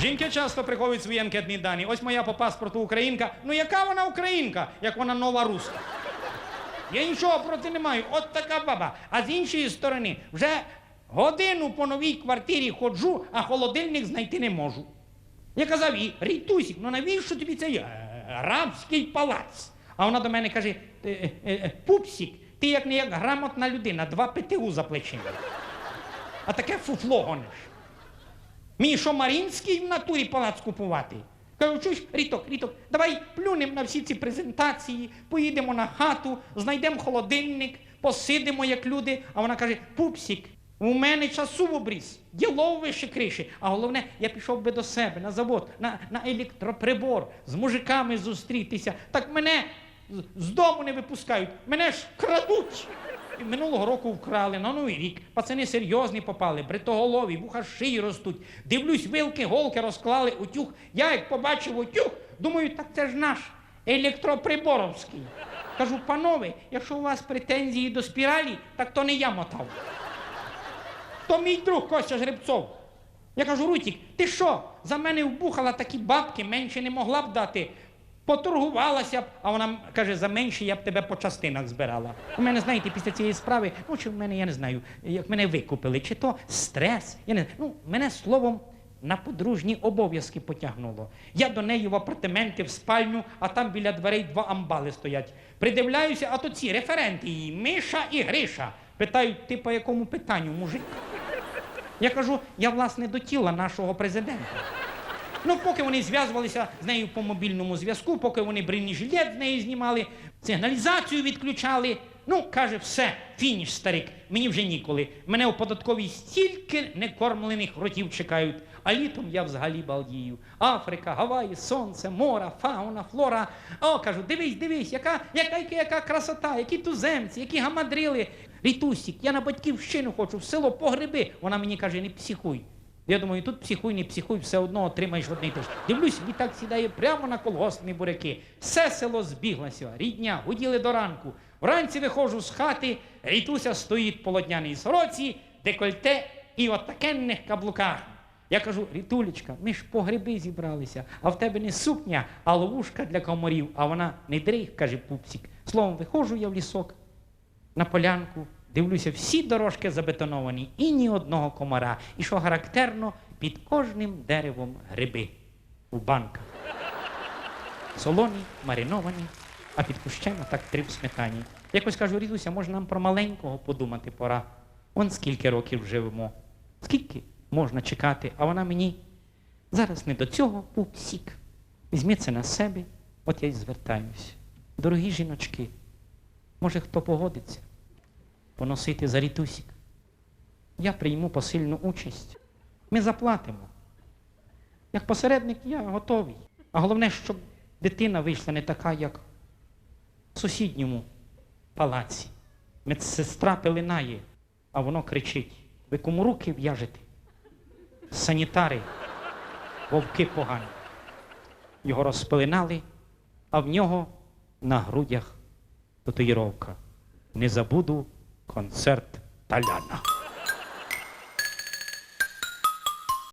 Жінки часто приховують свої анкетні дані. Ось моя по паспорту українка. Ну яка вона українка, як вона нова руска? Я нічого проти не маю. От така баба. А з іншої сторони, вже годину по новій квартирі ходжу, а холодильник знайти не можу. Я казав їй, Рітусік, ну навіщо тобі цей е, арабський палац? А вона до мене каже: «Е, е, е, Пупсік, ти як не як грамотна людина, два ПТУ за плечима. А таке фуфло гониш. Мені що Марінський в натурі палац купувати? Кажу, чуєш, Ріток, Ріток, давай плюнемо на всі ці презентації, поїдемо на хату, знайдемо холодильник, посидимо як люди. А вона каже: Пупсік, у мене часу в обріз, діло вище криші. А головне, я пішов би до себе на завод, на, на електроприбор, з мужиками зустрітися. Так мене з- дому не випускають, мене ж крадуть. Минулого року вкрали на новий рік. Пацани серйозні попали, бритоголові, вуха шиї ростуть. Дивлюсь, вилки, голки розклали утюг. Я як побачив утюг, думаю, так це ж наш електроприборовський. Кажу, панове, якщо у вас претензії до спіралі, так то не я мотав. То мій друг Костя Жребцов. Я кажу, Рутік, ти що? За мене вбухала такі бабки, менше не могла б дати. Поторгувалася б, а вона каже, за менше я б тебе по частинах збирала. У мене, знаєте, після цієї справи, ну чи в мене, я не знаю, як мене викупили, чи то стрес, я не. Ну, мене словом на подружні обов'язки потягнуло. Я до неї в апартаменти, в спальню, а там біля дверей два амбали стоять. Придивляюся, а то ці референти її, Миша і Гриша. Питають, ти по якому питанню, мужик? Я кажу, я власне до тіла нашого президента. Ну, поки вони зв'язувалися з нею по мобільному зв'язку, поки вони бронежилет з неї знімали, сигналізацію відключали. Ну, каже, все, фініш, старик, мені вже ніколи. Мене у податковій стільки некормлених ротів чекають. А літом я взагалі балдію. Африка, Гаваї, сонце, мора, фауна, флора. О, кажу, дивись, дивись, яка, яка, яка, яка красота, які туземці, які гамадрили. Рітусік, я на батьківщину хочу, в село по гриби. Вона мені каже, не психуй. Я думаю, тут психуй, не психуй, все одно отримаєш в одний теж. Дивлюсь, літак сідає прямо на колгоспні буряки. Все село збіглося, рідня, гуділи до ранку. Вранці виходжу з хати, Рітуся стоїть полотняній сороці, декольте і отакенних каблуках. Я кажу, Рітулечка, ми ж по гриби зібралися, а в тебе не сукня, а ловушка для комарів. А вона не дрейф, каже пупсик. Словом, виходжу я в лісок, на полянку, дивлюся, всі дорожки забетоновані, і ні одного комара. І що характерно, під кожним деревом гриби у банках. Солоні, мариновані, а під кущем так три в сметані. Якось кажу, Рідуся, може нам про маленького подумати пора. Он скільки років живемо, скільки можна чекати, а вона мені зараз не до цього, пупсік. Візьми це на себе, от я й звертаюсь. Дорогі жіночки, Може, хто погодиться поносити за рітусік? Я прийму посильну участь. Ми заплатимо. Як посередник я готовий. А головне, щоб дитина вийшла не така, як в сусідньому палаці. Медсестра пеленає, а воно кричить: ви кому руки в'яжете? Санітари, вовки погані. Його розпеленали, а в нього на грудях татуїровка. Не забуду Concert Talana.